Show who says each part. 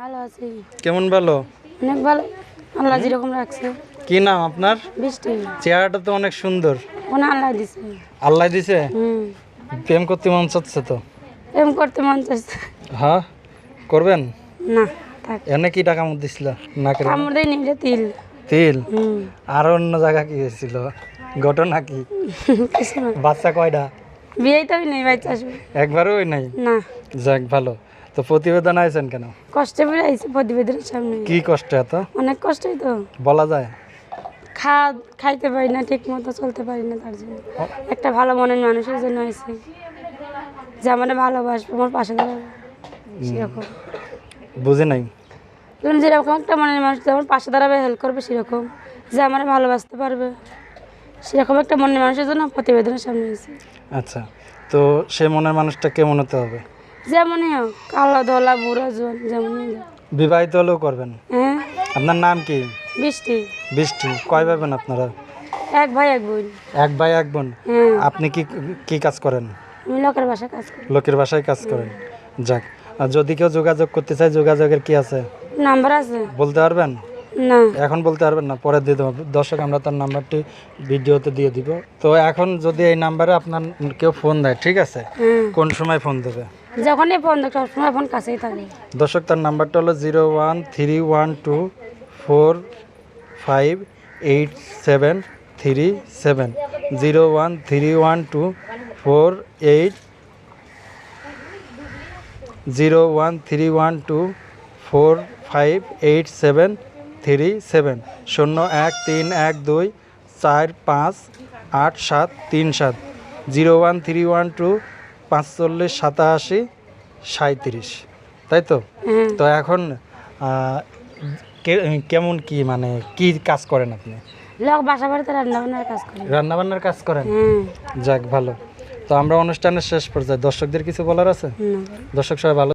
Speaker 1: ভালো আছি।
Speaker 2: কেমন ভালো?
Speaker 1: অনেক ভালো। আল্লাহ যেরকম রাখছে।
Speaker 2: কি নাম আপনার?
Speaker 1: বৃষ্টি।
Speaker 2: চেহারাটা তো অনেক সুন্দর।
Speaker 1: কোন আল্লাহ দিছে।
Speaker 2: আল্লাহ দিছে? প্রেম করতে মন চাচ্ছে তো?
Speaker 1: এম করতে মন চাইছে
Speaker 2: হ্যাঁ? করবেন?
Speaker 1: না থাক।
Speaker 2: এনে কি টাকা মত দিছিল?
Speaker 1: দেয় নিলে তিল।
Speaker 2: তিল? আর অন্য জায়গা কি হয়েছিল? ঘটনা কি?
Speaker 1: না।
Speaker 2: বাচ্চা কয়টা?
Speaker 1: বিয়েই তো নেই বাচ্চা
Speaker 2: একবারও নাই
Speaker 1: না।
Speaker 2: যাক ভালো। তো প্রতিবেদন আইছেন কেন?
Speaker 1: কষ্টে বেড়ে আইছে প্রতিবেদনের সামনে।
Speaker 2: কি কষ্ট এত?
Speaker 1: অনেক কষ্টই তো।
Speaker 2: বলা যায়?
Speaker 1: খা খাইতে পারি না ঠিক মতো চলতে পারি না তার জন্য। একটা ভালো মনের মানুষের জন্য আইছি। যে আমার ভালোবাসবে আমার পাশে দাঁড়াবে। সেরকম।
Speaker 2: বুঝে নাই।
Speaker 1: ধরুন যেরকম একটা মনের মানুষ যে আমার পাশে দাঁড়াবে হেল্প করবে সেরকম। যে আমার ভালোবাসতে পারবে সেরকম একটা মনের মানুষের জন্য প্রতিবেদনের সামনে এসেছি
Speaker 2: আচ্ছা তো সে মনের মানুষটা কেমন হতে হবে?
Speaker 1: যেমনই হোক কালো ধলা বুড়া জোন যেমনই হোক।
Speaker 2: বিবাহিত হলেও করবেন?
Speaker 1: হ্যাঁ।
Speaker 2: আপনার নাম কি?
Speaker 1: বৃষ্টি।
Speaker 2: বৃষ্টি। কয় ভাবেন আপনারা?
Speaker 1: এক ভাই এক বোন।
Speaker 2: এক ভাই এক বোন?
Speaker 1: হ্যাঁ।
Speaker 2: আপনি কি কি কাজ করেন?
Speaker 1: আমি লোকের বাসায় কাজ করি।
Speaker 2: লোকের বাসায় কাজ করেন। যাক আর যদি কেউ যোগাযোগ করতে চায় যোগাযোগের কি আছে?
Speaker 1: নাম্বার আছে?
Speaker 2: বলতে পারবেন?
Speaker 1: না।
Speaker 2: এখন বলতে পারবেন না পরে দিয়ে দেবো। দর্শক আমরা তার নাম্বারটি ভিডিওতে দিয়ে দিব। তো এখন যদি এই নাম্বারে আপনার কেউ ফোন দেয় ঠিক আছে?
Speaker 1: হ্যাঁ।
Speaker 2: কোন সময় ফোন দেবে?
Speaker 1: যখনই ফোন দেখো সবসময় ফোন কাছেই থাকে।
Speaker 2: দর্শক, তার নাম্বারটা হলো zero one three one two four five eight seven three seven. Zero one three one two four eight zero one three one two four five eight seven three seven. শূন্য এক তিন এক দুই চার পাঁচ আট সাত তিন সাত। Zero one three one two পাঁচচল্লিশ সাতাশি সাঁত্রিশ তাই তো? তো এখন কেমন কি মানে কি কাজ করেন আপনি?
Speaker 1: লোক বাসা বাড়িতে রান্নাবান্নার কাজ করেন
Speaker 2: রান্নাবান্নার কাজ করেন? যাক ভালো। তো আমরা অনুষ্ঠানের শেষ পর্যায়ে দর্শকদের কিছু বলার আছে? দর্শক সবাই ভালো